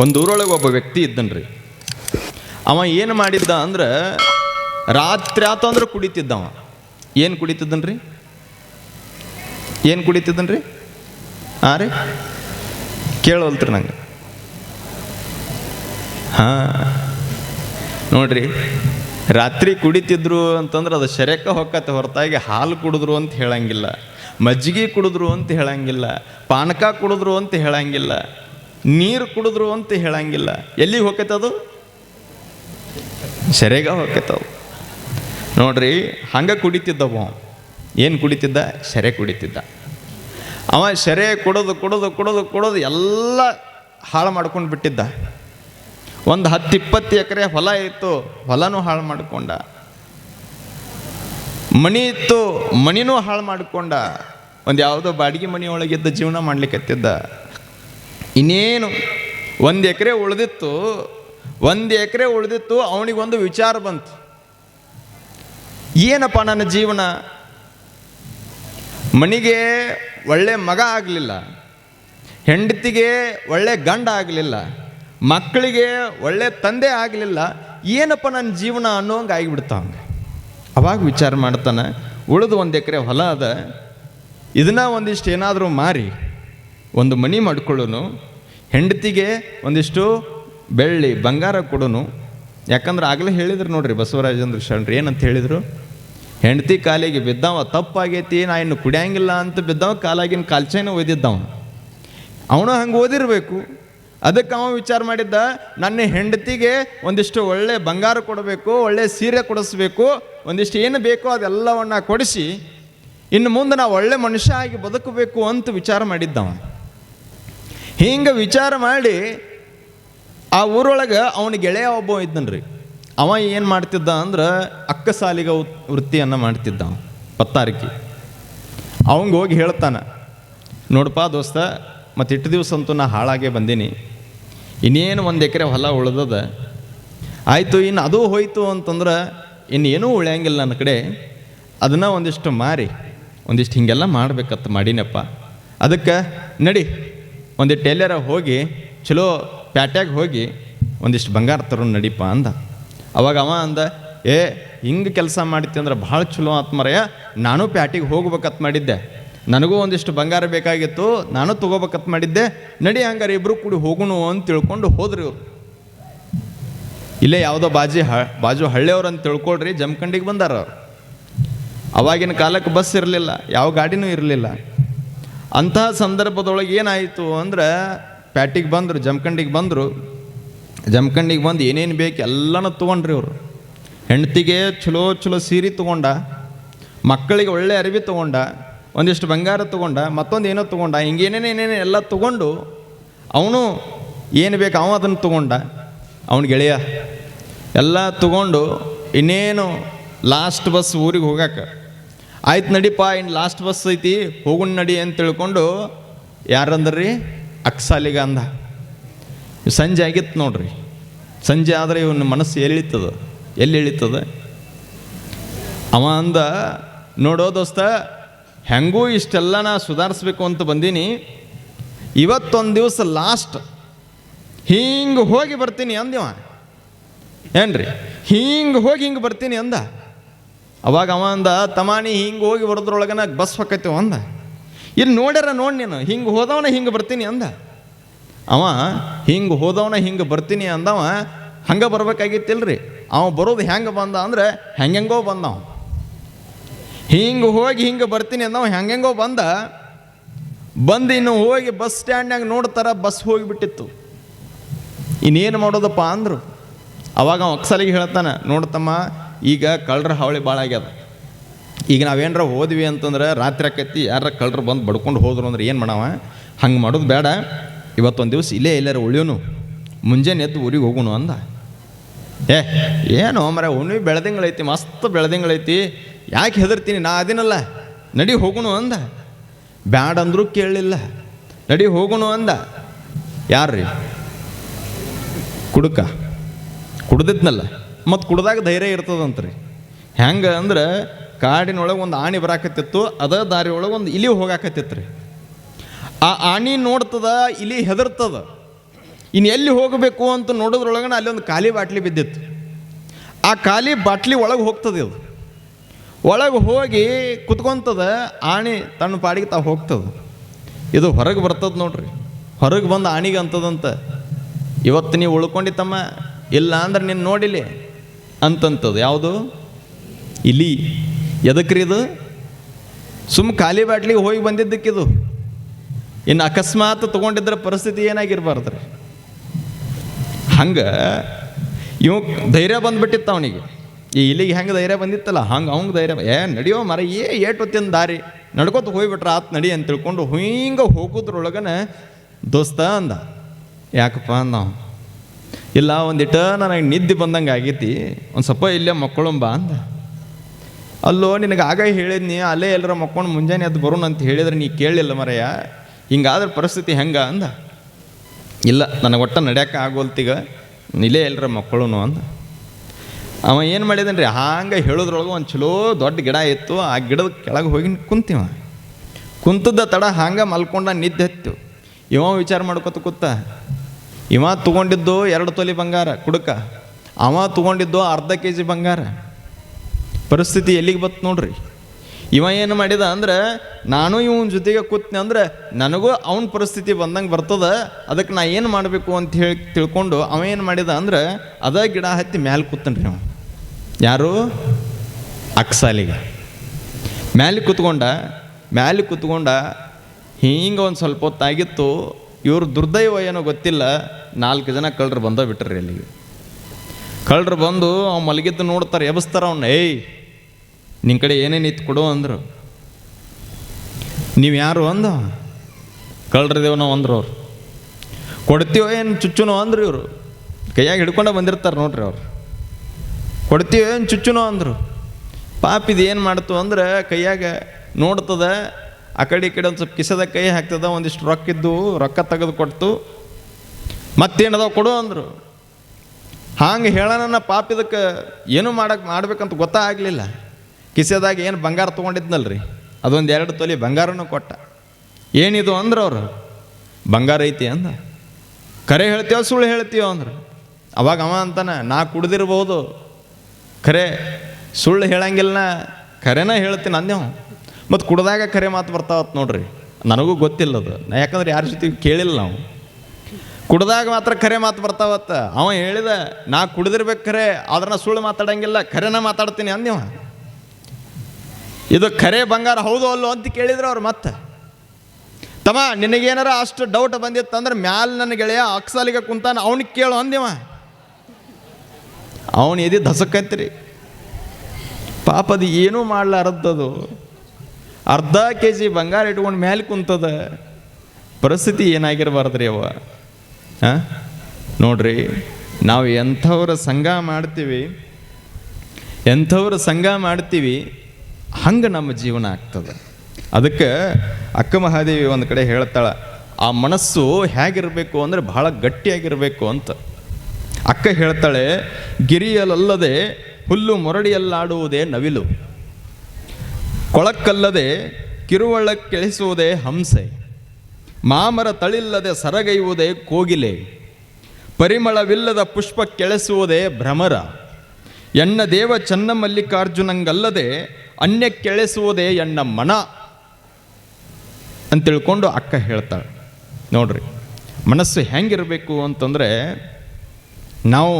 ಒಂದು ಊರೊಳಗೆ ಒಬ್ಬ ವ್ಯಕ್ತಿ ಇದ್ದನ್ರಿ. ಅವ ಏನು ಮಾಡಿದ್ದ ಅಂದ್ರೆ ರಾತ್ರಿ ಆತ ಅಂದ್ರೆ ಕುಡಿತಿದ್ದ ಅವ ಏನು ಕುಡಿತಿದ್ದನ್ರಿ? ಏನು ಕುಡಿತಿದ್ದನ್ರಿ? ಹಾಂ ರೀ? ಕೇಳೋಲ್ತ್ರಿ ನಂಗೆ. ಹಾಂ. ನೋಡ್ರಿ, ರಾತ್ರಿ ಕುಡಿತಿದ್ರು ಅಂತಂದ್ರೆ ಅದು ಶರೆಕ ಹೊಕ್ಕತ್ತೆ ಹೊರತಾಗಿ ಹಾಲು ಕುಡಿದ್ರು ಅಂತ ಹೇಳಂಗಿಲ್ಲ. ಮಜ್ಜಿಗೆ ಕುಡಿದ್ರು ಅಂತ ಹೇಳಂಗಿಲ್ಲ. ಪಾನಕ ಕುಡಿದ್ರು ಅಂತ ಹೇಳಂಗಿಲ್ಲ. ನೀರು ಕುಡಿದ್ರು ಅಂತ ಹೇಳಂಗಿಲ್ಲ. ಎಲ್ಲಿಗೆ ಹೋಗ್ತದು ಸೆರೆಗ ಹೋಗ್ತವು ನೋಡ್ರಿ, ಹಂಗೆ ಕುಡಿತಿದ್ದವ ಏನು ಕುಡಿತಿದ್ದ? ಸೆರೆ ಕುಡಿತಿದ್ದ. ಅವ ಸೆರೆ ಕುಡಿದು ಕುಡಿದು ಕುಡಿದು ಕುಡಿದು ಎಲ್ಲ ಹಾಳು ಮಾಡ್ಕೊಂಡು ಬಿಟ್ಟಿದ್ದ. ಒಂದು ಹತ್ತು ಇಪ್ಪತ್ತು ಎಕರೆ ಹೊಲ ಇತ್ತು, ಹೊಲನೂ ಹಾಳು ಮಾಡಿಕೊಂಡ. ಮಣಿ ಇತ್ತು, ಮಣಿನೂ ಹಾಳು ಮಾಡಿಕೊಂಡ. ಒಂದು ಯಾವುದೋ ಬಾಡಿಗೆ ಮನೆಯೊಳಗಿದ್ದ ಜೀವನ ಜೀವನ ಮಾಡ್ಲಿಕ್ಕತ್ತಿದ್ದ ಇನ್ನೇನು? ಒಂದು ಎಕರೆ ಉಳಿದಿತ್ತು, ಒಂದು ಎಕರೆ ಉಳಿದಿತ್ತು ಅವನಿಗೊಂದು ವಿಚಾರ ಬಂತು. ಏನಪ್ಪ ನನ್ನ ಜೀವನ? ಮನೆಗೆ ಒಳ್ಳೆ ಮಗ ಆಗಲಿಲ್ಲ, ಹೆಂಡತಿಗೆ ಒಳ್ಳೆ ಗಂಡ ಆಗಲಿಲ್ಲ, ಮಕ್ಕಳಿಗೆ ಒಳ್ಳೆ ತಂದೆ ಆಗಲಿಲ್ಲ, ಏನಪ್ಪ ನನ್ನ ಜೀವನ ಅನ್ನೋಂಗೆ ಆಗಿಬಿಡ್ತ ಹಂಗೆ ಅವಾಗ ವಿಚಾರ ಮಾಡ್ತಾನೆ, ಉಳಿದು ಒಂದು ಎಕರೆ ಹೊಲ ಅದ, ಇದನ್ನ ಒಂದಿಷ್ಟು ಏನಾದರೂ ಮಾರಿ. ಒಂದು ಮನಿ ಮಾಡಿಕೊಳ್ಳೋನು, ಹೆಂಡತಿಗೆ ಒಂದಿಷ್ಟು ಬೆಳ್ಳಿ, ಬಂಗಾರ ಕೊಡೋನು. ಯಾಕಂದ್ರೆ ಆಗಲೇ ಹೇಳಿದ್ರು ನೋಡ್ರಿ ಬಸವರಾಜೇಂದ್ರ ಶರಣರು ಏನಂತ ಹೇಳಿದರು? ಹೆಂಡತಿ ಕಾಲಿಗೆ ಬಿದ್ದವ ತಪ್ಪಾಗೈತಿ, ನಾ ಇನ್ನು ಕುಡಿಯಂಗಿಲ್ಲ ಅಂತ ಬಿದ್ದವ ಕಾಲಾಗಿನ ಕಾಲ್ಚೈನ ಓದಿದ್ದವ ಅವನು ಹಂಗೆ ಓದಿರಬೇಕು. ಅದಕ್ಕೆ ಅವ ವಿಚಾರ ಮಾಡಿದ್ದ, ನನ್ನ ಹೆಂಡತಿಗೆ ಒಂದಿಷ್ಟು ಒಳ್ಳೆ ಬಂಗಾರ ಕೊಡಬೇಕು, ಒಳ್ಳೆ ಸೀರೆ ಕೊಡಿಸ್ಬೇಕು, ಒಂದಿಷ್ಟು ಏನು ಬೇಕೋ ಅದೆಲ್ಲವನ್ನ ಕೊಡಿಸಿ, ಇನ್ನು ಮುಂದೆ ನಾವು ಒಳ್ಳೆ ಮನುಷ್ಯ ಆಗಿ ಬದುಕಬೇಕು ಅಂತ ವಿಚಾರ ಮಾಡಿದ್ದವ. ಹಿಂಗೆ ವಿಚಾರ ಮಾಡಿ ಆ ಊರೊಳಗೆ ಅವನ ಗೆಳೆಯ ಒಬ್ಬ ಇದ್ದನ್ರಿ. ಅವ ಏನು ಮಾಡ್ತಿದ್ದ ಅಂದ್ರೆ ಅಕ್ಕ ಸಾಲಿಗ ವೃತ್ತಿಯನ್ನು ಮಾಡ್ತಿದ್ದ ಅವ, ಪತ್ತಾರಿಕೆ. ಅವಂಗೆ ಹೋಗಿ ಹೇಳ್ತಾನೆ ನೋಡಪ್ಪ ದೋಸ್ತ ಮತ್ತು ಇಟ್ಟು ದಿವಸ ಅಂತೂ ನಾ ಹಾಳಾಗೇ ಬಂದೀನಿ. ಇನ್ನೇನು ಒಂದು ಎಕರೆ ಹೊಲ ಉಳ್ದದ. ಆಯಿತು ಇನ್ನು ಅದು ಹೋಯಿತು ಅಂತಂದ್ರೆ ಇನ್ನೇನೂ ಉಳಿಯಂಗಿಲ್ಲ ನನ್ನ ಕಡೆ. ಅದನ್ನು ಒಂದಿಷ್ಟು ಮಾರಿ, ಒಂದಿಷ್ಟು ಹೀಗೆಲ್ಲ ಮಾಡ್ಬೇಕತ್ತ ಮಾಡಿನಪ್ಪ. ಅದಕ್ಕೆ ನಡಿ ಒಂದಿಟ್ಟು ಎಲ್ಲಾರ ಹೋಗಿ, ಚಲೋ ಪ್ಯಾಟ್ಯಾಗ ಹೋಗಿ, ಒಂದಿಷ್ಟು ಬಂಗಾರ ತರೋ ನಡೀಪ ಅಂದ. ಅವಾಗ ಅವ ಅಂದ, ಏ, ಹಿಂಗೆ ಕೆಲಸ ಮಾಡ್ತಿ ಅಂದ್ರೆ ಭಾಳ ಚಲೋ ಆತ್ಮರಯ್ಯ, ನಾನು ಪ್ಯಾಟಿಗೆ ಹೋಗ್ಬೇಕತ್ ಮಾಡಿದ್ದೆ. ನನಗೂ ಒಂದಿಷ್ಟು ಬಂಗಾರ ಬೇಕಾಗಿತ್ತು, ನಾನು ತೊಗೋಬೇಕತ್ ಮಾಡಿದ್ದೆ. ನಡಿ ಹಂಗಾರೆ ಇಬ್ಬರು ಕೂಡಿ ಹೋಗುಣು ಅಂತ ತಿಳ್ಕೊಂಡು ಹೋದ್ರಿ ಇವ್ರು. ಇಲ್ಲೇ ಯಾವುದೋ ಬಾಜಿ ಹ, ಬಾಜು ಹಳ್ಳಿಯವ್ರು ಅಂತ ತಿಳ್ಕೊಳ್ರಿ ಜಮಖಂಡಿಗೆ ಬಂದಾರ ಅವ್ರು. ಅವಾಗಿನ ಕಾಲಕ್ಕೆ ಬಸ್ ಇರಲಿಲ್ಲ, ಯಾವ ಗಾಡಿನೂ ಇರಲಿಲ್ಲ. ಅಂತಹ ಸಂದರ್ಭದೊಳಗೆ ಏನಾಯಿತು ಅಂದ್ರೆ ಪ್ಯಾಟಿಗೆ ಬಂದರು, ಜಮಖಂಡಿಗೆ ಬಂದರು. ಜಮಖಂಡಿಗೆ ಬಂದು ಏನೇನು ಬೇಕು ಎಲ್ಲನೂ ತೊಗೊಂಡ್ರಿ ಅವರು ಹೆಂಡ್ತಿಗೆ ಚಲೋ ಚಲೋ ಸೀರೆ ತೊಗೊಂಡ, ಮಕ್ಕಳಿಗೆ ಒಳ್ಳೆ ಅರಿವಿ ತೊಗೊಂಡ, ಒಂದಿಷ್ಟು ಬಂಗಾರ ತೊಗೊಂಡ, ಮತ್ತೊಂದು ಏನೋ ತೊಗೊಂಡ, ಹಿಂಗೇನೇನು ಏನೇನು ಎಲ್ಲ ತೊಗೊಂಡು ಅವನು ಏನು ಬೇಕು ಅವ ಅದನ್ನು ತೊಗೊಂಡ. ಅವನು ಗೆಳೆಯ ಎಲ್ಲ ತೊಗೊಂಡು ಇನ್ನೇನು ಲಾಸ್ಟ್ ಬಸ್ ಊರಿಗೆ ಹೋಗಾಕ. ಆಯ್ತು ನಡಿಪ ಇನ್ನು ಲಾಸ್ಟ್ ಬಸ್ ಐತಿ ಹೋಗುಣ ನಡಿ ಅಂತ ತಿಳ್ಕೊಂಡು ಯಾರಂದ್ರಿ? ಅಕ್ಸಾಲಿಗ ಅಂದ ಸಂಜೆ ಆಗಿತ್ತು ನೋಡ್ರಿ. ಸಂಜೆ ಆದರೆ ಇವನ ಮನಸ್ಸು ಎಲ್ಲಿತ್ತದ ಎಲ್ಲಿ ಇಳಿತದ ಅವ ಅಂದ, ನೋಡೋ ದೋಸ್ತ, ಹೆಂಗೂ ಇಷ್ಟೆಲ್ಲ ನಾ ಸುಧಾರಿಸ್ಬೇಕು ಅಂತ ಬಂದೀನಿ. ಇವತ್ತೊಂದು ದಿವಸ ಲಾಸ್ಟ್ ಹಿಂಗೆ ಹೋಗಿ ಬರ್ತೀನಿ ಅಂದಿವ ಏನ್ರಿ? ಹಿಂಗೆ ಹೋಗಿ ಹಿಂಗೆ ಬರ್ತೀನಿ ಅಂದ. ಅವಾಗ ಅವ ಅಂದ ತಮಾನಿ ಹಿಂಗೆ ಹೋಗಿ ಬರೋದ್ರೊಳಗನ ಬಸ್ ಹೊಕ್ಕೈತಿವ ಅಂದ. ಇಲ್ಲಿ ನೋಡ್ಯಾರ ನೋಡಿ ನೀನು, ಹಿಂಗೆ ಹೋದವನ ಹಿಂಗೆ ಬರ್ತೀನಿ ಅಂದ. ಅವ, ಹಿಂಗೆ ಹೋದವನ ಹಿಂಗೆ ಬರ್ತೀನಿ ಅಂದವ, ಹಂಗೆ ಬರ್ಬೇಕಾಗಿತ್ತಿಲ್ರಿ. ಅವ ಬರೋದು ಹೆಂಗೆ ಬಂದ ಅಂದ್ರೆ ಹೆಂಗೆಂಗೋ ಬಂದವ ಹಿಂಗೆ ಹೋಗಿ ಹಿಂಗೆ ಬರ್ತೀನಿ ಅಂದವ, ಹೆಂಗೆಂಗೋ ಬಂದ. ಬಂದು ಇನ್ನು ಹೋಗಿ ಬಸ್ ಸ್ಟ್ಯಾಂಡ್ನಾಗ ನೋಡ್ತಾರ, ಬಸ್ ಹೋಗಿಬಿಟ್ಟಿತ್ತು. ಇನ್ನೇನು ಮಾಡೋದಪ್ಪ ಅಂದರು. ಅವಾಗ ಅವ ಅಕ್ಸಲಿಗೆ ಹೇಳ್ತಾನೆ ನೋಡ್ತಮ್ಮ ಈಗ ಕಳ್ಳರ ಹಾವಳಿ ಭಾಳ ಆಗ್ಯದ. ಈಗ ನಾವೇನಾರ ಹೋದ್ವಿ ಅಂತಂದ್ರೆ ರಾತ್ರಿ ಆಕೈತಿ ಯಾರ ಕಳ್ಳರು ಬಂದು ಬಡ್ಕೊಂಡು ಹೋದ್ರು ಅಂದ್ರೆ ಏನು ಮಾಡವ? ಹಂಗೆ ಮಾಡೋದು ಬೇಡ. ಇವತ್ತೊಂದು ದಿವಸ ಇಲ್ಲೇ ಎಲ್ಲಾರು ಉಳಿಯೋನು. ಮುಂಜಾನೆ ಎದ್ದು ಊರಿಗೆ ಹೋಗೋಣ ಅಂದ. ಏ, ಏನು ಮರ ಹುಣ್ಣಿ ಬೆಳೆದಿಂಗಳೈತಿ, ಮಸ್ತ್ ಬೆಳೆದಿಂಗಳೈತಿ. ಯಾಕೆ ಹೆದರ್ತೀನಿ? ನಾ ಅದಿನಲ್ಲ. ನಡಿ ಹೋಗೋಣ ಅಂದ. ಬ್ಯಾಡ ಅಂದ್ರೂ ಕೇಳಲಿಲ್ಲ. ನಡಿ ಹೋಗೋಣ ಅಂದ. ಯಾರ್ರೀ? ಕುಡುಕ. ಕುಡ್ದಿದ್ನಲ್ಲ. ಮತ್ತು ಕುಡ್ದಾಗ ಧೈರ್ಯ ಇರ್ತದಂತ್ರಿ. ಹೆಂಗೆ ಅಂದ್ರೆ ಕಾಡಿನೊಳಗೆ ಒಂದು ಆಣಿ ಬರಾಕತ್ತಿತ್ತು, ಅದ ದಾರಿಯೊಳಗೆ ಒಂದು ಇಲಿ ಹೋಗಾಕತ್ತಿತ್ತು ರೀ ಆ ಆಣಿ ನೋಡ್ತದ, ಇಲಿ ಹೆದರ್ತದ. ಇನ್ನು ಎಲ್ಲಿ ಹೋಗಬೇಕು ಅಂತ ನೋಡೋದ್ರೊಳಗನ ಅಲ್ಲಿ ಒಂದು ಖಾಲಿ ಬಾಟ್ಲಿ ಬಿದ್ದಿತ್ತು. ಆ ಖಾಲಿ ಬಾಟ್ಲಿ ಒಳಗೆ ಹೋಗ್ತದೆ ಅದು ಒಳಗೆ ಹೋಗಿ ಕುತ್ಕೊಂತದ, ಆಣಿ ತನ್ನ ಪಾಡಿಗೆ ತಾವು ಹೋಗ್ತದೆ. ಇದು ಹೊರಗೆ ಬರ್ತದೆ ನೋಡ್ರಿ. ಹೊರಗೆ ಬಂದು ಆಣಿಗೆ ಅಂತದಂತ. ಇವತ್ತು ನೀವು ಉಳ್ಕೊಂಡಿತ್ತಮ್ಮ ಇಲ್ಲ ಅಂದ್ರೆ ನೀನು ನೋಡಿಲಿ. ಅಂತಂತದು ಯಾವುದು? ಇಲಿ ಎದಕ್ರಿ ಇದು? ಸುಮ್ಮ ಖಾಲಿ ಬಾಟ್ಲಿಗೆ ಹೋಗಿ ಬಂದಿದ್ದಕ್ಕಿದು. ಇನ್ನು ಅಕಸ್ಮಾತ್ ತೊಗೊಂಡಿದ್ರೆ ಪರಿಸ್ಥಿತಿ ಏನಾಗಿರ್ಬಾರ್ದು ರೀ? ಹಂಗೆ ಇವ ಧೈರ್ಯ ಬಂದ್ಬಿಟ್ಟಿತ್ತು ಅವನಿಗೆ. ಈ ಇಲ್ಲಿಗೆ ಹೆಂಗೆ ಧೈರ್ಯ ಬಂದಿತ್ತಲ್ಲ, ಹಂಗೆ ಅವಂಗೆ ಧೈರ್ಯ ಏ, ನಡಿಯೋ ಮರ, ಏ, ಏಟ್ ಹೊತ್ತಿನ ದಾರಿ. ನಡ್ಕೊತ ಹೋಗ್ಬಿಟ್ರೆ ಆತ್ ನಡಿ ಅಂತ ತಿಳ್ಕೊಂಡು ಹಿಂಗೆ ಹೋಗೋದ್ರೊಳಗನೆ ದೋಸ್ತ ಅಂದ. ಯಾಕಪ್ಪ ಅಂದ. ಇಲ್ಲ ಒಂದಿಟ ನನಗೆ ನಿದ್ದೆ ಬಂದಂಗೆ ಆಗೈತಿ. ಒಂದು ಸ್ವಲ್ಪ ಇಲ್ಲೇ ಮಕ್ಕಳುಂಬ ಅಂದ. ಅಲ್ಲೋ, ನಿನಗೆ ಆಗ ಹೇಳಿದ್ನಿ, ಅಲ್ಲೇ ಎಲ್ಲರ ಮಕ್ಕೊಂಡು ಮುಂಜಾನೆ ಅದು ಬರೋಣ ಅಂತ ಹೇಳಿದ್ರೆ ನೀ ಕೇಳಿಲ್ಲ ಮರಯ್ಯ. ಹಿಂಗಾದ್ರೆ ಪರಿಸ್ಥಿತಿ ಹೆಂಗೆ ಅಂದ. ಇಲ್ಲ ನನಗೆ ಒಟ್ಟ ನಡ್ಯಾಕ ಆಗೋಲ್ತೀಗ ಇಲ್ಲೇ ಎಲ್ಲರ ಮಕ್ಕಳು ಅಂದ. ಅವ ಏನು ಮಾಡಿದನ್ ರೀ ಹಾಂಗೆ ಹೇಳೋದ್ರೊಳಗೆ ಒಂದು ಚಲೋ ದೊಡ್ಡ ಗಿಡ ಇತ್ತು. ಆ ಗಿಡದ ಕೆಳಗೆ ಹೋಗಿ ಕುಂತೀವ. ಕುಂತದ ತಡ ಹಂಗೆ ಮಲ್ಕೊಂಡ ನಿದ್ದೆ ಹತ್ತು. ಇವ ವಿಚಾರ ಮಾಡ್ಕೊತ ಕೂತ ಇವ ತಗೊಂಡಿದ್ದು ಎರಡು ತೊಲಿ ಬಂಗಾರ, ಕುಡುಕ. ಅವ ತಗೊಂಡಿದ್ದು ಅರ್ಧ ಕೆ ಜಿ ಬಂಗಾರ. ಪರಿಸ್ಥಿತಿ ಎಲ್ಲಿಗೆ ಬತ್ತು ನೋಡ್ರಿ? ಇವ ಏನು ಮಾಡಿದ ಅಂದ್ರೆ, ನಾನು ಇವನ ಜೊತೆಗೆ ಕೂತ್ನೆ ಅಂದ್ರೆ ನನಗೂ ಅವನ ಪರಿಸ್ಥಿತಿ ಬಂದಂಗೆ ಬರ್ತದ ಅದಕ್ಕೆ ನಾ ಏನು ಮಾಡಬೇಕು ಅಂತ ಹೇಳಿ ತಿಳ್ಕೊಂಡು ಅವ ಏನು ಮಾಡಿದ ಅಂದ್ರೆ, ಅದ ಗಿಡ ಹತ್ತಿ ಮ್ಯಾಲೆ ಕೂತನ್ರಿ ಅವ. ಯಾರು? ಅಕ್ಸಾಲಿಗೆ. ಮ್ಯಾಲೆ ಕೂತ್ಕೊಂಡ ಮ್ಯಾಲೆ ಕೂತ್ಕೊಂಡ ಹಿಂಗೆ ಒಂದು ಸ್ವಲ್ಪ ಹೊತ್ತಾಗಿತ್ತು ಇವ್ರ ದುರ್ದೈವ ಏನೋ ಗೊತ್ತಿಲ್ಲ. ನಾಲ್ಕು ಜನ ಕಳ್ಳರು ಬಂದ ಬಿಟ್ರಿ ಅಲ್ಲಿಗೆ. ಕಳ್ಳರು ಬಂದು ಅವ್ ಮಲಗಿದ್ದು ನೋಡ್ತಾರೆ ಎಬ್ಸ್ತಾರ ಅವ್ನು, ಏಯ್ ನಿನ್ನ ಕಡೆ ಏನೇನು ಇತ್ತು ಕೊಡು ಅಂದರು. ನೀವು ಯಾರು? ಅಂದ ಕಳ್ಳರದೇವ್ ನಾವು ಅಂದ್ರು ಅವ್ರು. ಕೊಡ್ತೀವೋ ಏನು ಚುಚ್ಚುನೋ ಅಂದ್ರು ಇವರು. ಕೈಯಾಗಿ ಹಿಡ್ಕೊಂಡೇ ಬಂದಿರ್ತಾರೆ ನೋಡ್ರಿ ಅವ್ರು. ಕೊಡ್ತೀವೋ ಏನು ಚುಚ್ಚುನೋ ಅಂದರು. ಪಾಪ, ಇದು ಏನು ಮಾಡ್ತು? ಅಂದ್ರೆ ಕೈಯಾಗ ನೋಡ್ತದ. ಆ ಕಡೆ ಈ ಕಡೆ ಒಂದು ಸ್ವಲ್ಪ ಕಿಸದ ಕೈ ಹಾಕ್ತದ, ಒಂದಿಷ್ಟು ರೊಕ್ಕ ಇದ್ದು ರೊಕ್ಕ ತೆಗೆದು ಕೊಟ್ಟು ಮತ್ತೇನದಾವ ಕೊಡು ಅಂದರು. ಹಾಂಗೆ ಹೇಳೋಣ ಪಾಪ ಇದಕ್ಕೆ ಏನು ಮಾಡಕ್ಕೆ ಮಾಡ್ಬೇಕಂತ ಗೊತ್ತಾಗಲಿಲ್ಲ ಕಿಸೆದಾಗ ಏನು ಬಂಗಾರ ತೊಗೊಂಡಿದ್ನಲ್ರಿ? ಅದೊಂದು ಎರಡು ತೊಲಿ ಬಂಗಾರನೂ ಕೊಟ್ಟ. ಏನಿದು ಅಂದ್ರೆ ಅವರು? ಬಂಗಾರ ಐತಿ ಅಂದ. ಕರೆ ಹೇಳ್ತೀವೋ ಸುಳ್ಳು ಹೇಳ್ತೀವೋ ಅಂದ್ರೆ. ಅವಾಗ ಅವ ಅಂತಾನ, ನಾ ಕುಡ್ದಿರ್ಬೋದು. ಖರೆ ಸುಳ್ಳು ಹೇಳಂಗಿಲ್ಲ ಖರೇನ ಹೇಳ್ತೀನಿ ಅಂದೇವು ಮತ್ತು ಕುಡ್ದಾಗ ಕರೆ ಮಾತು ಬರ್ತಾವತ್ತು ನೋಡ್ರಿ. ನನಗೂ ಗೊತ್ತಿಲ್ಲ ಅದು. ಯಾಕಂದ್ರೆ ಯಾರ ಜೊತೆ ಕೇಳಿಲ್ಲ ನಾವು. ಕುಡ್ದಾಗ ಮಾತ್ರ ಕರೆ ಮಾತು ಬರ್ತಾವತ್ತ. ಅವ ಹೇಳಿದ, ನಾ ಕುಡಿದಿರ್ಬೇಕು ಖರೆ ಅದನ್ನ ಸುಳ್ಳು ಮಾತಾಡಂಗಿಲ್ಲ ಖರೆನ ಮಾತಾಡ್ತೀನಿ ಅಂದಿವ ಇದು ಖರೆ ಬಂಗಾರ ಹೌದು ಅಲ್ಲೋ ಅಂತ ಕೇಳಿದ್ರು ಅವ್ರು ಮತ್ತೆ. ತಮ್ಮ, ನಿನಗೇನಾರ ಅಷ್ಟು ಡೌಟ್ ಬಂದಿತ್ತಂದ್ರೆ ಮ್ಯಾಲ ನನ್ನ ಗೆಳೆಯ ಅಕ್ಸಾಲಿಗೆ ಕುಂತಾನ, ಅವನಿಗೆ ಕೇಳು ಅಂದಿವ ಅವನು ಎದಿ ಧಸಕ್ಕೈತ್ರಿ ಪಾಪ ಅದು ಏನೂ ಮಾಡ್ಲಾರದ್ದದು. ಅರ್ಧ ಕೆ ಜಿ ಬಂಗಾರ ಇಟ್ಕೊಂಡು ಮ್ಯಾಲೆ ಕುಂತದ ಪರಿಸ್ಥಿತಿ ಏನಾಗಿರಬಾರ್ದ್ರಿ ಅವ ಹಾಂ? ನೋಡ್ರಿ, ನಾವು ಎಂಥವ್ರ ಸಂಘ ಮಾಡ್ತೀವಿ, ಎಂಥವ್ರ ಸಂಘ ಮಾಡ್ತೀವಿ, ಹಂಗೆ ನಮ್ಮ ಜೀವನ ಆಗ್ತದೆ. ಅದಕ್ಕೆ ಅಕ್ಕ ಮಹಾದೇವಿ ಒಂದು ಕಡೆ ಹೇಳ್ತಾಳೆ, ಆ ಮನಸ್ಸು ಹೇಗಿರಬೇಕು ಅಂದರೆ ಬಹಳ ಗಟ್ಟಿಯಾಗಿರಬೇಕು ಅಂತ. ಅಕ್ಕ ಹೇಳ್ತಾಳೆ ಗಿರಿಯಲ್ಲದೆ ಹುಲ್ಲು ಮೊರಡಿಯಲ್ಲಾಡುವುದೇ ನವಿಲು. ಕೊಳಕ್ಕಲ್ಲದೆ ಕಿರುವಳಕ್ಕಿಳಿಸುವುದೇ ಹಂಸೆ, ಮಾಮರ ತಳಿಲ್ಲದೆ ಸರಗೈಯುವುದೇ ಕೋಗಿಲೆ, ಪರಿಮಳವಿಲ್ಲದ ಪುಷ್ಪ ಕೆಳೆಸುವುದೇ ಭ್ರಮರ ಎಣ್ಣ ದೇವ ಚನ್ನಮಲ್ಲಿಕಾರ್ಜುನಂಗಲ್ಲದೆ ಅನ್ಯ ಕೆಳೆಸುವುದೇ ಎಣ್ಣ ಮನ ಅಂತ ತಿಳ್ಕೊಂಡು ಅಕ್ಕ ಹೇಳ್ತಾಳೆ. ನೋಡ್ರಿ, ಮನಸ್ಸು ಹೆಂಗಿರಬೇಕು ಅಂತಂದರೆ ನಾವು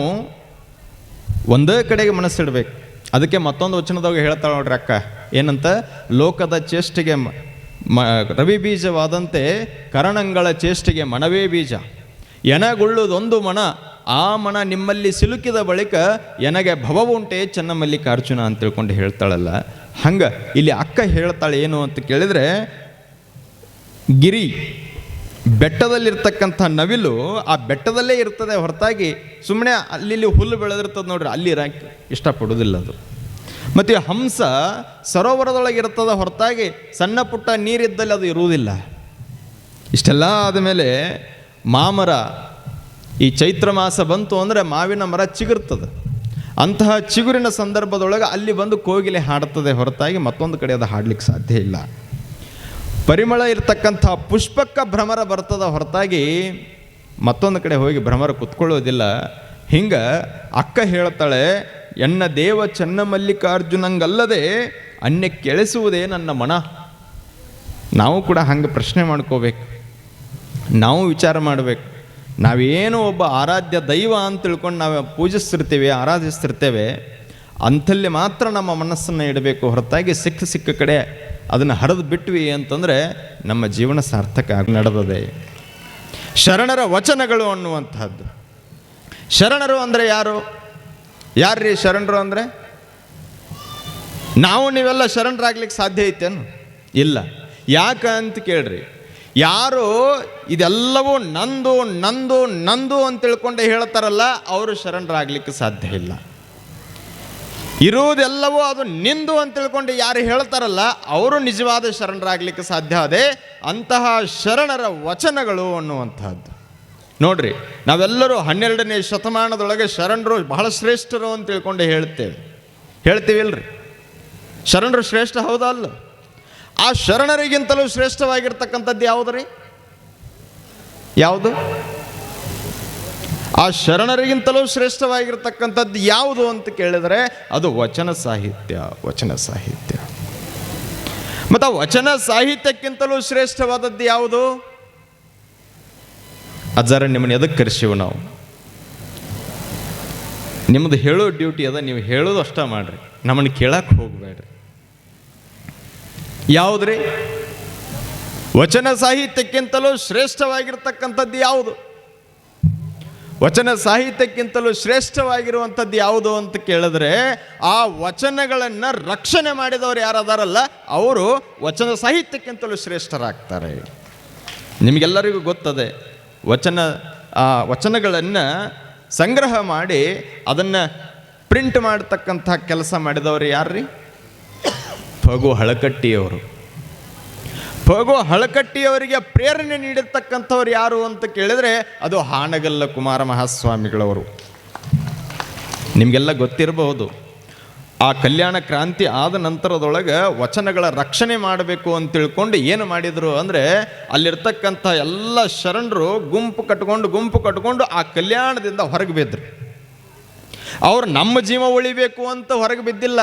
ಒಂದೇ ಕಡೆಗೆ ಮನಸ್ಸಿಡಬೇಕು. ಅದಕ್ಕೆ ಮತ್ತೊಂದು ವಚನದಾಗ ಹೇಳ್ತಾಳೆ ನೋಡ್ರಿ ಅಕ್ಕ. ಏನಂತ? ಲೋಕದ ಚೇಷ್ಟೆಗೆ ಮ- ರವಿ ಬೀಜವಾದಂತೆ ಕರಣಂಗಳ ಚೇಷ್ಟೆಗೆ ಮನವೇ ಬೀಜ. ಎನಗುಳ್ಳುದೊಂದು ಮನ ಆ ಮನ ನಿಮ್ಮಲ್ಲಿ ಸಿಲುಕಿದ ಬಳಿಕ ಎನಗೆ ಭವವುಂಟೆ ಚನ್ನಮಲ್ಲಿಕಾರ್ಜುನ ಅಂತ ತಿಳ್ಕೊಂಡು ಹೇಳ್ತಾಳಲ್ಲ. ಹಂಗೆ ಇಲ್ಲಿ ಅಕ್ಕ ಹೇಳ್ತಾಳೆ ಏನು ಅಂತ ಕೇಳಿದರೆ, ಗಿರಿ, ಬೆಟ್ಟದಲ್ಲಿರ್ತಕ್ಕಂಥ ನವಿಲು ಆ ಬೆಟ್ಟದಲ್ಲೇ ಇರ್ತದೆ ಹೊರತಾಗಿ. ಸುಮ್ಮನೆ ಅಲ್ಲಿ ಹುಲ್ಲು ಬೆಳೆದಿರ್ತದೆ ನೋಡ್ರಿ, ಅಲ್ಲಿ ರಾಕ್ ಇಷ್ಟಪಡೋದಿಲ್ಲ ಅದು. ಮತ್ತು ಹಂಸ ಸರೋವರದೊಳಗೆ ಇರ್ತದ ಹೊರತಾಗಿ ಸಣ್ಣ ಪುಟ್ಟ ನೀರಿದ್ದಲ್ಲಿ ಅದು ಇರುವುದಿಲ್ಲ. ಇಷ್ಟೆಲ್ಲ ಆದಮೇಲೆ ಮಾಮರ ಈ ಚೈತ್ರ ಮಾಸ ಬಂತು ಅಂದರೆ ಮಾವಿನ ಮರ ಚಿಗುರ್ತದೆ. ಅಂತಹ ಚಿಗುರಿನ ಸಂದರ್ಭದೊಳಗೆ ಅಲ್ಲಿ ಬಂದು ಕೋಗಿಲೆ ಹಾಡುತ್ತದೆ ಹೊರತಾಗಿ ಮತ್ತೊಂದು ಕಡೆ ಅದು ಹಾಡಲಿಕ್ಕೆ ಸಾಧ್ಯ ಇಲ್ಲ. ಪರಿಮಳ ಇರತಕ್ಕಂಥ ಪುಷ್ಪಕ್ಕ ಭ್ರಮರ ಬರ್ತದ ಹೊರತಾಗಿ ಮತ್ತೊಂದು ಕಡೆ ಹೋಗಿ ಭ್ರಮರ ಕುತ್ಕೊಳ್ಳೋದಿಲ್ಲ ಹಿಂಗೆ ಅಕ್ಕ ಹೇಳ್ತಾಳೆ ಎನ್ನ ದೇವ ಚನ್ನಮಲ್ಲಿಕಾರ್ಜುನಂಗಲ್ಲದೆ ಅನ್ಯ ಕೆಳಿಸುವುದೇ ನನ್ನ ಮನ. ನಾವು ಕೂಡ ಹಂಗೆ ಪ್ರಶ್ನೆ ಮಾಡ್ಕೋಬೇಕು. ನಾವು ವಿಚಾರ ಮಾಡಬೇಕು. ನಾವೇನು ಒಬ್ಬ ಆರಾಧ್ಯ ದೈವ ಅಂತ ತಿಳ್ಕೊಂಡು ನಾವು ಪೂಜಿಸ್ತಿರ್ತೀವಿ, ಆರಾಧಿಸ್ತಿರ್ತೇವೆ, ಅಂಥಲ್ಲಿ ಮಾತ್ರ ನಮ್ಮ ಮನಸ್ಸನ್ನು ಇಡಬೇಕು. ಹೊರತಾಗಿ ಸಿಕ್ಕ ಸಿಕ್ಕ ಕಡೆ ಅದನ್ನು ಹರಿದು ಬಿಟ್ವಿ ಅಂತಂದರೆ ನಮ್ಮ ಜೀವನ ಸಾರ್ಥಕ ನಡೆದದೆ. ಶರಣರ ವಚನಗಳು ಅನ್ನುವಂಥದ್ದು ಶರಣರು ಅಂದರೆ ಯಾರು? ಯಾರ್ರೀ ಶರಣರು ಅಂದರೆ? ನಾವು ನೀವೆಲ್ಲ ಶರಣರಾಗ್ಲಿಕ್ಕೆ ಸಾಧ್ಯ ಐತೇನು ಇಲ್ಲ. ಯಾಕೆ ಅಂತ ಕೇಳ್ರಿ. ಯಾರು ಇದೆಲ್ಲವೂ ನಂದು ನಂದು ನಂದು ಅಂತ ತಿಳ್ಕೊಂಡೆ ಹೇಳ್ತಾರಲ್ಲ, ಅವರು ಶರಣರಾಗ್ಲಿಕ್ಕೆ ಸಾಧ್ಯ ಇಲ್ಲ. ಇರುವುದೆಲ್ಲವೂ ಅದು ನಿಂದು ಅಂತ ತಿಳ್ಕೊಂಡು ಯಾರು ಹೇಳ್ತಾರಲ್ಲ, ಅವರು ನಿಜವಾದ ಶರಣರಾಗ್ಲಿಕ್ಕೆ ಸಾಧ್ಯ ಅದೇ ಅಂತಹ ಶರಣರ ವಚನಗಳು ಅನ್ನುವಂಥದ್ದು. ನೋಡ್ರಿ, ನಾವೆಲ್ಲರೂ ಹನ್ನೆರಡನೇ ಶತಮಾನದೊಳಗೆ ಶರಣರು ಬಹಳ ಶ್ರೇಷ್ಠರು ಅಂತ ತಿಳ್ಕೊಂಡು ಹೇಳ್ತೇವೆ. ಹೇಳ್ತೀವಿಲ್ರಿ? ಶರಣರು ಶ್ರೇಷ್ಠ ಹೌದಾ ಅಲ್ಲ? ಆ ಶರಣರಿಗಿಂತಲೂ ಶ್ರೇಷ್ಠವಾಗಿರ್ತಕ್ಕಂಥದ್ದು ಯಾವುದು ರೀ ಯಾವುದು? ಆ ಶರಣರಿಗಿಂತಲೂ ಶ್ರೇಷ್ಠವಾಗಿರ್ತಕ್ಕಂಥದ್ದು ಯಾವುದು ಅಂತ ಕೇಳಿದರೆ ಅದು ವಚನ ಸಾಹಿತ್ಯ ವಚನ ಸಾಹಿತ್ಯ. ಮತ್ತು ವಚನ ಸಾಹಿತ್ಯಕ್ಕಿಂತಲೂ ಶ್ರೇಷ್ಠವಾದದ್ದು ಯಾವುದು? ಅಜ್ಜಾರ ನಿಮ್ಮನ್ನ ಎದಕ್ಕೆ ಕರೆಸಿವು ನಾವು? ನಿಮ್ಮದು ಹೇಳೋ ಡ್ಯೂಟಿ ಅದ, ನೀವು ಹೇಳೋದು ಅಷ್ಟೇ ಮಾಡ್ರಿ. ನಮ್ಮನ್ನು ಕೇಳಕ್ಕೆ ಹೋಗಬೇಡ್ರಿ. ಯಾವುದ್ರಿ? ವಚನ ಸಾಹಿತ್ಯಕ್ಕಿಂತಲೂ ಶ್ರೇಷ್ಠವಾಗಿರ್ತಕ್ಕಂಥದ್ದು ಯಾವುದು? ವಚನ ಸಾಹಿತ್ಯಕ್ಕಿಂತಲೂ ಶ್ರೇಷ್ಠವಾಗಿರುವಂಥದ್ದು ಯಾವುದು ಅಂತ ಕೇಳಿದ್ರೆ, ಆ ವಚನಗಳನ್ನು ರಕ್ಷಣೆ ಮಾಡಿದವರು ಯಾರದಾರಲ್ಲ, ಅವರು ವಚನ ಸಾಹಿತ್ಯಕ್ಕಿಂತಲೂ ಶ್ರೇಷ್ಠರಾಗ್ತಾರೆ. ನಿಮಗೆಲ್ಲರಿಗೂ ಗೊತ್ತದೆ ವಚನ, ಆ, ವಚನಗಳನ್ನು ಸಂಗ್ರಹ ಮಾಡಿ ಅದನ್ನು ಪ್ರಿಂಟ್ ಮಾಡತಕ್ಕಂಥ ಕೆಲಸ ಮಾಡಿದವರು ಯಾರ್ರಿ? ಫಗು ಹಳಕಟ್ಟಿಯವರು. ಫಗು ಹಳಕಟ್ಟಿಯವರಿಗೆ ಪ್ರೇರಣೆ ನೀಡಿರ್ತಕ್ಕಂಥವ್ರು ಯಾರು ಅಂತ ಕೇಳಿದರೆ ಅದು ಹಾನಗಲ್ಲ ಕುಮಾರ ಮಹಾಸ್ವಾಮಿಗಳವರು. ನಿಮಗೆಲ್ಲ ಗೊತ್ತಿರಬಹುದು. ಆ ಕಲ್ಯಾಣ ಕ್ರಾಂತಿ ಆದ ನಂತರದೊಳಗೆ ವಚನಗಳ ರಕ್ಷಣೆ ಮಾಡಬೇಕು ಅಂತ ತಿಳ್ಕೊಂಡು ಏನು ಮಾಡಿದರು ಅಂದರೆ ಅಲ್ಲಿರ್ತಕ್ಕಂಥ ಎಲ್ಲ ಶರಣರು ಗುಂಪು ಕಟ್ಕೊಂಡು ಗುಂಪು ಕಟ್ಕೊಂಡು ಆ ಕಲ್ಯಾಣದಿಂದ ಹೊರಗೆ ಬಿದ್ದರು ಅವರು ನಮ್ಮ ಜೀವ ಉಳಿಬೇಕು ಅಂತ ಹೊರಗೆ ಬಿದ್ದಿಲ್ಲ.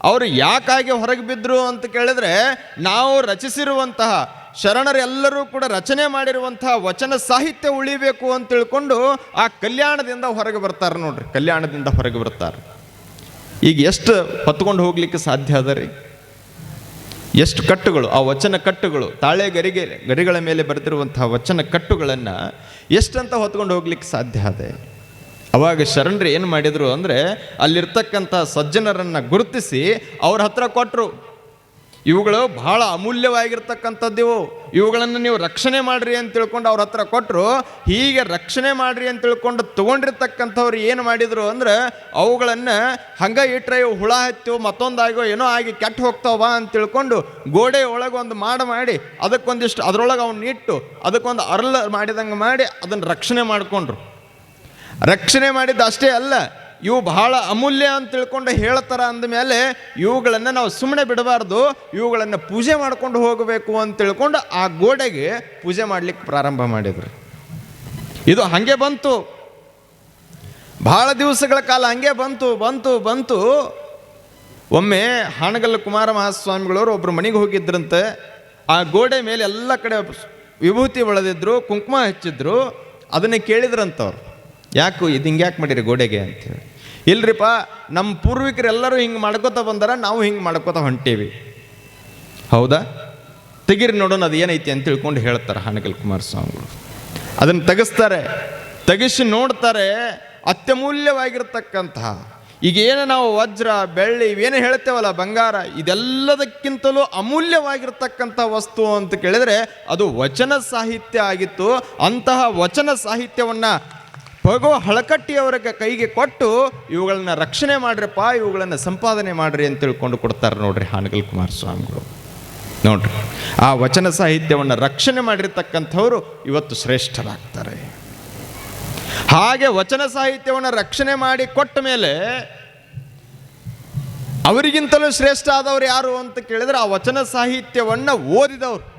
ಅವರು ಯಾಕಾಗಿ ಹೊರಗೆ ಬಿದ್ದರು ಅಂತ ಕೇಳಿದ್ರೆ ನಾವು ರಚಿಸಿರುವಂತಹ ಶರಣರೆಲ್ಲರೂ ಕೂಡ ರಚನೆ ಮಾಡಿರುವಂತಹ ವಚನ ಸಾಹಿತ್ಯ ಉಳಿಬೇಕು ಅಂತ ತಿಳ್ಕೊಂಡು ಆ ಕಲ್ಯಾಣದಿಂದ ಹೊರಗೆ ಬರ್ತಾರೆ ನೋಡ್ರಿ, ಕಲ್ಯಾಣದಿಂದ ಹೊರಗೆ ಬರ್ತಾರೆ. ಈಗ ಎಷ್ಟು ಹೊತ್ಕೊಂಡು ಹೋಗ್ಲಿಕ್ಕೆ ಸಾಧ್ಯ ಅದ ರೀ? ಎಷ್ಟು ಕಟ್ಟುಗಳು, ಆ ವಚನ ಕಟ್ಟುಗಳು, ತಾಳೆ ಗರಿಗೆ, ಗರಿಗಳ ಮೇಲೆ ಬರೆದಿರುವಂತಹ ವಚನ ಕಟ್ಟುಗಳನ್ನು ಎಷ್ಟಂತ ಹೊತ್ಕೊಂಡು ಹೋಗ್ಲಿಕ್ಕೆ ಸಾಧ್ಯ ಅದೆ? ಅವಾಗ ಶರಣರು ಏನು ಮಾಡಿದರು ಅಂದರೆ ಅಲ್ಲಿರ್ತಕ್ಕಂಥ ಸಜ್ಜನರನ್ನು ಗುರುತಿಸಿ ಅವ್ರ ಹತ್ರ ಕೊಟ್ಟರು ಇವುಗಳು ಬಹಳ ಅಮೂಲ್ಯವಾಗಿರ್ತಕ್ಕಂಥದ್ದಿವು ಇವುಗಳನ್ನು ನೀವು ರಕ್ಷಣೆ ಮಾಡ್ರಿ ಅಂತ ತಿಳ್ಕೊಂಡು ಅವ್ರ ಹತ್ರ ಕೊಟ್ಟರು ಹೀಗೆ ರಕ್ಷಣೆ ಮಾಡ್ರಿ ಅಂತ ತಿಳ್ಕೊಂಡು ತೊಗೊಂಡಿರ್ತಕ್ಕಂಥವ್ರು ಏನು ಮಾಡಿದರು ಅಂದ್ರೆ, ಅವುಗಳನ್ನು ಹಂಗೆ ಇಟ್ಟರೆ ಇವು ಹುಳ ಹತ್ತಿವು ಮತ್ತೊಂದಾಗೋ ಏನೋ ಆಗಿ ಕೆಟ್ಟ ಹೋಗ್ತಾವ ಅಂತ ತಿಳ್ಕೊಂಡು ಗೋಡೆ ಒಳಗೆ ಒಂದು ಮಾಡ ಮಾಡಿ, ಅದಕ್ಕೊಂದಿಷ್ಟು ಅದರೊಳಗೆ ಅವನ್ನ ಇಟ್ಟು ಅದಕ್ಕೊಂದು ಅರಳ ಮಾಡಿದಂಗೆ ಮಾಡಿ ಅದನ್ನು ರಕ್ಷಣೆ ಮಾಡಿಕೊಂಡ್ರು. ರಕ್ಷಣೆ ಮಾಡಿದ್ದು ಅಷ್ಟೇ ಅಲ್ಲ ಇವು ಬಹಳ ಅಮೂಲ್ಯ ಅಂತ ತಿಳ್ಕೊಂಡು ಹೇಳ್ತಾರ ಅಂದಮೇಲೆ ಇವುಗಳನ್ನು ನಾವು ಸುಮ್ಮನೆ ಬಿಡಬಾರ್ದು, ಇವುಗಳನ್ನು ಪೂಜೆ ಮಾಡ್ಕೊಂಡು ಹೋಗಬೇಕು ಅಂತ ತಿಳ್ಕೊಂಡು ಆ ಗೋಡೆಗೆ ಪೂಜೆ ಮಾಡಲಿಕ್ಕೆ ಪ್ರಾರಂಭ ಮಾಡಿದ್ರು. ಇದು ಹಾಗೆ ಬಂತು. ಬಹಳ ದಿವಸಗಳ ಕಾಲ ಹಂಗೆ ಬಂತು ಬಂತು ಬಂತು. ಒಮ್ಮೆ ಹಾನಗಲ್ಲ ಕುಮಾರ ಮಹಾಸ್ವಾಮಿಗಳವರು ಒಬ್ಬರು ಮನೆಗೆ ಹೋಗಿದ್ರಂತೆ. ಆ ಗೋಡೆ ಮೇಲೆ ಎಲ್ಲ ಕಡೆ ವಿಭೂತಿ ಬಳದಿದ್ರು ಕುಂಕುಮ ಹಚ್ಚಿದ್ರು. ಅದನ್ನೇ ಕೇಳಿದ್ರಂತವ್ರು. ಯಾಕೆ ಇದು ಹಿಂಗೆ ಯಾಕೆ ಮಾಡಿರಿ ಗೋಡೆಗೆ ಅಂತೇಳಿ. ಇಲ್ರಿಪ್ಪ ನಮ್ಮ ಪೂರ್ವಿಕರೆಲ್ಲರೂ ಹಿಂಗೆ ಮಾಡ್ಕೋತ ಬಂದಾರ, ನಾವು ಹಿಂಗೆ ಮಾಡ್ಕೋತ ಹೊಂಟೀವಿ. ಹೌದಾ? ತೆಗಿರಿ ನೋಡೋಣ ಅದು ಏನೈತಿ ಅಂತ ತಿಳ್ಕೊಂಡು ಹೇಳ್ತಾರೆ ಹಾನಗಲ್ ಕುಮಾರಸ್ವಾಮಿಗಳು. ಅದನ್ನು ತೆಗೆಸ್ತಾರೆ. ತೆಗೆಸಿ ನೋಡ್ತಾರೆ, ಅತ್ಯಮೂಲ್ಯವಾಗಿರ್ತಕ್ಕಂತಹ. ಈಗ ಏನು ನಾವು ವಜ್ರ, ಬೆಳ್ಳಿ, ಇವೇನು ಹೇಳ್ತೇವಲ್ಲ, ಬಂಗಾರ, ಇದೆಲ್ಲದಕ್ಕಿಂತಲೂ ಅಮೂಲ್ಯವಾಗಿರ್ತಕ್ಕಂಥ ವಸ್ತು ಅಂತ ಕೇಳಿದರೆ ಅದು ವಚನ ಸಾಹಿತ್ಯ ಆಗಿತ್ತು. ಅಂತಹ ವಚನ ಸಾಹಿತ್ಯವನ್ನು ಭಗವ ಹಳಕಟ್ಟಿಯವರ ಕೈಗೆ ಕೊಟ್ಟು ಇವುಗಳನ್ನ ರಕ್ಷಣೆ ಮಾಡ್ರಪ್ಪ, ಇವುಗಳನ್ನು ಸಂಪಾದನೆ ಮಾಡ್ರಿ ಅಂತ ತಿಳ್ಕೊಂಡು ಕೊಡ್ತಾರೆ ನೋಡ್ರಿ ಹಾನಗಲ್ ಕುಮಾರಸ್ವಾಮಿಗಳು. ನೋಡ್ರಿ, ಆ ವಚನ ಸಾಹಿತ್ಯವನ್ನು ರಕ್ಷಣೆ ಮಾಡಿರ್ತಕ್ಕಂಥವ್ರು ಇವತ್ತು ಶ್ರೇಷ್ಠರಾಗ್ತಾರೆ. ಹಾಗೆ ವಚನ ಸಾಹಿತ್ಯವನ್ನು ರಕ್ಷಣೆ ಮಾಡಿ ಕೊಟ್ಟ ಮೇಲೆ ಅವರಿಗಿಂತಲೂ ಶ್ರೇಷ್ಠ ಆದವರು ಯಾರು ಅಂತ ಕೇಳಿದ್ರೆ ಆ ವಚನ ಸಾಹಿತ್ಯವನ್ನು ಓದಿದವರು.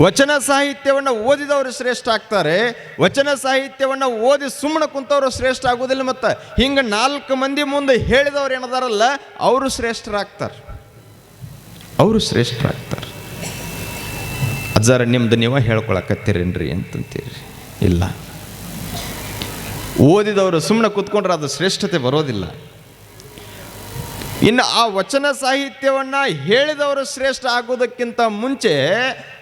ವಚನ ಸಾಹಿತ್ಯವನ್ನು ಓದಿದವರು ಶ್ರೇಷ್ಠ ಆಗ್ತಾರೆ. ವಚನ ಸಾಹಿತ್ಯವನ್ನು ಓದಿ ಸುಮ್ಮನೆ ಕುಂತವರು ಶ್ರೇಷ್ಠ ಆಗೋದಿಲ್ಲ ಮತ್ತು. ಹಿಂಗೆ ನಾಲ್ಕು ಮಂದಿ ಮುಂದೆ ಹೇಳಿದವ್ರು ಏನದಾರಲ್ಲ, ಅವರು ಶ್ರೇಷ್ಠರಾಗ್ತಾರೆ. ಅವರು ಶ್ರೇಷ್ಠರಾಗ್ತಾರೆ. ಅಜ್ಜಾರ, ನಿಮ್ದು ನೀವ ಹೇಳ್ಕೊಳಕತ್ತೀರೇನ್ರಿ ಅಂತಂತೀರಿ. ಇಲ್ಲ. ಓದಿದವರು ಸುಮ್ಮನೆ ಕೂತ್ಕೊಂಡ್ರೆ ಅದು ಶ್ರೇಷ್ಠತೆ ಬರೋದಿಲ್ಲ. ಇನ್ನು ಆ ವಚನ ಸಾಹಿತ್ಯವನ್ನು ಹೇಳಿದವರು ಶ್ರೇಷ್ಠ ಆಗೋದಕ್ಕಿಂತ ಮುಂಚೆ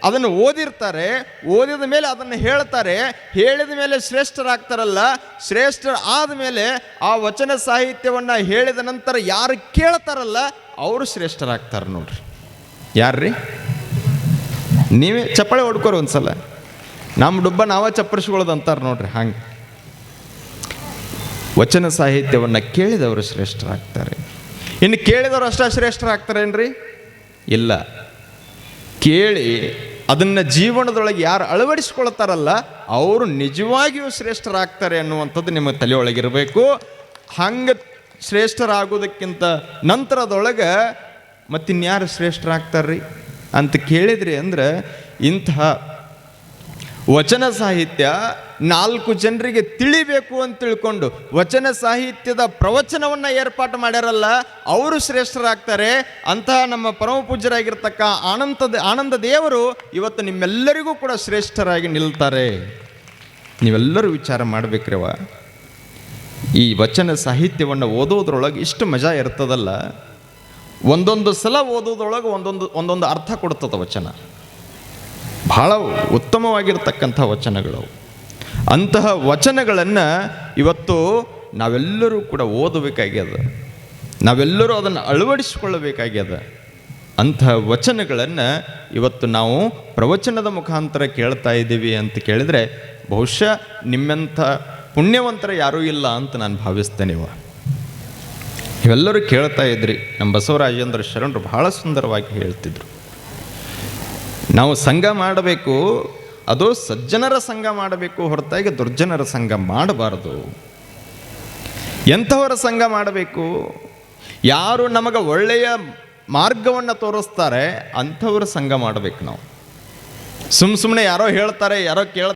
ಅದನ್ನು ಓದಿರ್ತಾರೆ, ಓದಿದ ಮೇಲೆ ಅದನ್ನು ಹೇಳ್ತಾರೆ, ಹೇಳಿದ ಮೇಲೆ ಶ್ರೇಷ್ಠರಾಗ್ತಾರಲ್ಲ, ಶ್ರೇಷ್ಠ ಆದಮೇಲೆ ಆ ವಚನ ಸಾಹಿತ್ಯವನ್ನು ಹೇಳಿದ ನಂತರ ಯಾರು ಕೇಳ್ತಾರಲ್ಲ, ಅವರು ಶ್ರೇಷ್ಠರಾಗ್ತಾರೆ ನೋಡ್ರಿ. ಯಾರ್ರಿ? ನೀವೇ ಚಪ್ಪಾಳೆ ಹೊಡ್ಕೋರಿ ಒಂದ್ಸಲ. ನಮ್ಮ ಡುಬ್ಬ ನಾವೇ ಚಪ್ಪರಿಸ್ಕೊಳ್ಳೋದು ಅಂತಾರೆ ನೋಡ್ರಿ ಹಂಗೆ. ವಚನ ಸಾಹಿತ್ಯವನ್ನು ಕೇಳಿದವರು ಶ್ರೇಷ್ಠರಾಗ್ತಾರೆ. ಇನ್ನು ಕೇಳಿದವರು ಅಷ್ಟೇ ಶ್ರೇಷ್ಠರಾಗ್ತಾರೇನ್ರಿ ಇಲ್ಲ. ಕೇಳಿ ಅದನ್ನು ಜೀವನದೊಳಗೆ ಯಾರು ಅಳವಡಿಸ್ಕೊಳ್ತಾರಲ್ಲ ಅವರು ನಿಜವಾಗಿಯೂ ಶ್ರೇಷ್ಠರಾಗ್ತಾರೆ ಅನ್ನುವಂಥದ್ದು ನಿಮ್ಮ ತಲೆಯೊಳಗಿರಬೇಕು. ಹಂಗೆ ಶ್ರೇಷ್ಠರಾಗೋದಕ್ಕಿಂತ ನಂತರದೊಳಗೆ ಮತ್ತಿನ್ಯಾರು ಶ್ರೇಷ್ಠರಾಗ್ತಾರ್ರಿ? ಅಂತ ಕೇಳಿದ್ರಿ ಅಂದ್ರೆ ಇಂತಹ ವಚನ ಸಾಹಿತ್ಯ ನಾಲ್ಕು ಜನರಿಗೆ ತಿಳಿಬೇಕು ಅಂತ ತಿಳ್ಕೊಂಡು ವಚನ ಸಾಹಿತ್ಯದ ಪ್ರವಚನವನ್ನು ಏರ್ಪಾಟು ಮಾಡ್ಯಾರಲ್ಲ, ಅವರು ಶ್ರೇಷ್ಠರಾಗ್ತಾರೆ. ಅಂತಹ ನಮ್ಮ ಪರಮ ಪೂಜ್ಯರಾಗಿರ್ತಕ್ಕ ಆನಂದ ಆನಂದ ದೇವರು ಇವತ್ತು ನಿಮ್ಮೆಲ್ಲರಿಗೂ ಕೂಡ ಶ್ರೇಷ್ಠರಾಗಿ ನಿಲ್ತಾರೆ. ನೀವೆಲ್ಲರೂ ವಿಚಾರ ಮಾಡಬೇಕ್ರವ. ಈ ವಚನ ಸಾಹಿತ್ಯವನ್ನು ಓದೋದ್ರೊಳಗೆ ಇಷ್ಟು ಮಜಾ ಇರ್ತದಲ್ಲ, ಒಂದೊಂದು ಸಲ ಓದೋದ್ರೊಳಗೆ ಒಂದೊಂದು ಒಂದೊಂದು ಅರ್ಥ ಕೊಡ್ತದ ವಚನ. ಬಹಳ ಉತ್ತಮವಾಗಿರ್ತಕ್ಕಂಥ ವಚನಗಳು. ಅಂತಹ ವಚನಗಳನ್ನು ಇವತ್ತು ನಾವೆಲ್ಲರೂ ಕೂಡ ಓದಬೇಕಾಗ್ಯದ. ನಾವೆಲ್ಲರೂ ಅದನ್ನು ಅಳವಡಿಸಿಕೊಳ್ಳಬೇಕಾಗ್ಯದ. ಅಂತಹ ವಚನಗಳನ್ನು ಇವತ್ತು ನಾವು ಪ್ರವಚನದ ಮುಖಾಂತರ ಕೇಳ್ತಾ ಇದ್ದೀವಿ ಅಂತ ಕೇಳಿದರೆ ಬಹುಶಃ ನಿಮ್ಮಂಥ ಪುಣ್ಯವಂತರ ಯಾರೂ ಇಲ್ಲ ಅಂತ ನಾನು ಭಾವಿಸ್ತೇನೆ ಇವ. ಇವೆಲ್ಲರೂ ಕೇಳ್ತಾ ಇದ್ರಿ. ನಮ್ಮ ಬಸವರಾಜೇಂದ್ರ ಶರಣರು ಬಹಳ ಸುಂದರವಾಗಿ ಹೇಳ್ತಿದ್ರು. ನಾವು ಸಂಘ ಮಾಡಬೇಕು, ಅದು ಸಜ್ಜನರ ಸಂಘ ಮಾಡಬೇಕು, ಹೊರತಾಗಿ ದುರ್ಜನರ ಸಂಘ ಮಾಡಬಾರದು. ಎಂಥವರ ಸಂಘ ಮಾಡಬೇಕು? ಯಾರು ನಮಗೆ ಒಳ್ಳೆಯ ಮಾರ್ಗವನ್ನು ತೋರಿಸ್ತಾರೆ, ಅಂಥವ್ರ ಸಂಘ ಮಾಡಬೇಕು ನಾವು. ಸುಮ್ಮ ಸುಮ್ಮನೆ ಯಾರೋ ಹೇಳ್ತಾರೆ, ಯಾರೋ ಕೇಳ